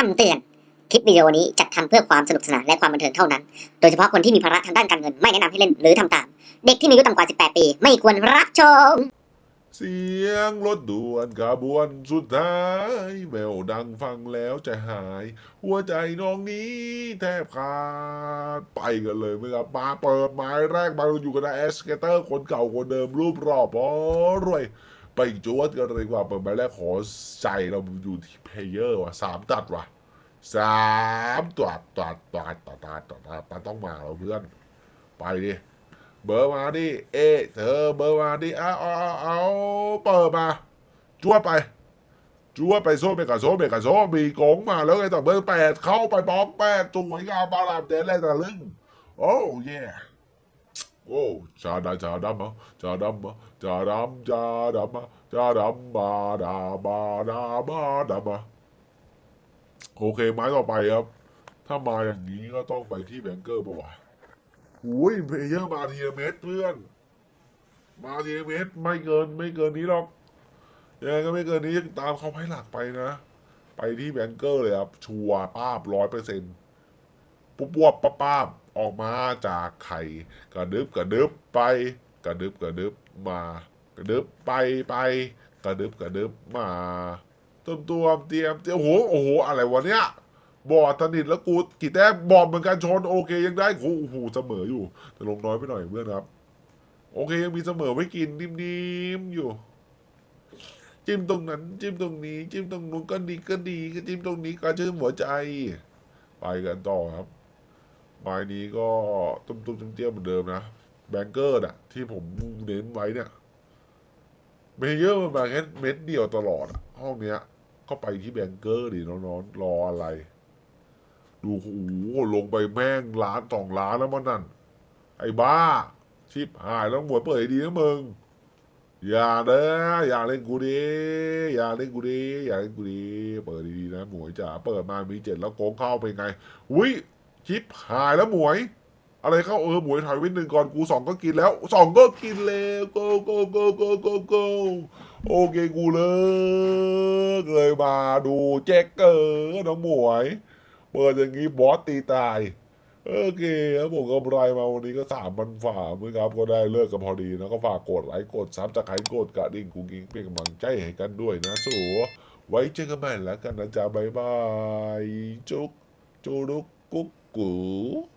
คำเตือน คลิปวิดีโอนี้จัดทำเพื่อความสนุกสนานและความบันเทิงเท่านั้น โดยเฉพาะคนที่มีภาระทางด้านการเงิน ไม่แนะนำให้เล่นหรือทำตาม เด็กที่มีอายุต่ำกว่า 18 ปี ไม่ควรรับชม เสียงรถด่วนขบวนสุดท้ายแววดังฟังแล้วใจหาย หัวใจน้องนี้แทบขาดไปกันเลยไหมครับมาเปิดไม้แรกมาอยู่กับนายเอสเกเตอร์คนเก่าคนเดิมรูปรอบอ๋อรวย ไปอีกจวดกันเลยกว่าเปิดม้แรกขอใจเราอยู่ที่เพลเยอร์ว่ะสามตัดว่ะสามตัดตัดตัดตัดตัดตัดตัดตัดต้องมาเราเพื่อน ไปดิเบอร์มาดิเอเธอเบอร์มาดิเอาเอาเอาเอาเปิดมาจวไปจวไปโซ่ไปกับโซ่ไปกับโซ่มีกงมาแล้วไงต่อเบอร์แปดเข้าไปบล็อกแปดสวยงามบาลามเดนแรกตะลึงโอ้เย่ โอ้จาดาจาดำมาจาดำมาจาดำจาดำมาจาดำมาดาบาดาบาดามาโอเคไม้ต่อไปครับ ถ้ามาอย่างนี้ก็ต้องไปที่แบงเกอร์ปะวะอุ้ยเพลเยอร์มาเทีละเม็ดเพื่อน มาเทีละเม็ดไม่เกินไม่เกินนี้หรอกยังไงก็ไม่เกินนี้ตามเขาให้หลักไปนะ ไปที่แบงเกอร์เลยครับ ชัวร์ป้าบร้อยเปอร์เซ็นต์ปุ๊บวบป้าป้าบ ออกมาจากไข่กระดึบกระดึบไป กระดึบกระดึบมา กระดึบไปไป กระดึบกระดึบมาต้มตัวเตรียมเตรียมโอ้โหโอ้โหอะไรวะเนี่ยบอดสนิทแล้วกูกี่แต้มบอดเหมือนกันชนโอเคยังได้โอ้โหเสมออยู่ แต่ลงน้อยไปหน่อยเพื่อนครับ โอเคยังมีเสมอไว้กินนิ่มๆอยู่ จิ้มตรงนั้น จิ้มตรงนี้ จิ้มตรงนู้นก็ดีก็ดีก็จิ้มตรงนี้ก็ชื่นหัวใจ ไปกันต่อครับ ไม้นี้ก็ตุ้มๆเตี้ยมเหมือนเดิมนะแบงเกอร์น่ะ ที่ผมเน้นไว้เนี่ยเมเยอร์มันมาแค่เม็ดเดียวตลอดอะห้องเนี้ย ก็ไปที่แบงเกอร์ดิน้องๆรออะไร ดูโอ้โหลงไปแม่งล้านสองล้านแล้วมันนั่น ไอ้บ้า ชิบหายแล้วหมวยเปิดดีนะมึงอย่าเด้ออย่าเล่นกูดิอย่าเล่นกูดิอย่าเล่นกูดิเปิดดีๆนะหมวยจ๋าเปิดมามีเจ็ดแล้วโกงเข้าไปไงอุ้ย ชิบหายแล้วหมวย อะไรเข้าเออหมวยถอยไปหนึ่งก่อนกูสองก็กินแล้วสองก็กินแล้วโกโกโกโกโกโกโอเคกูเลิกเลยมาดูแจ็คเกอร์น้องหมวยเปิดอย่างนี้บอสตีตายโอเคครับผมกำไรมาวันนี้ก็สามพันฝ่าเมื่อครับก็ได้เลิกกันพอดีนะก็ฝากกดไลค์กดซับจากใครกดกระดิ่งกุ้งกิ้งเป็นกำลังใจให้กันด้วยนะสูไว้เจอกันใหม่แล้วกันนะจ๊ะบ๊ายบายจุกจุรุกกุ๊ก 있고.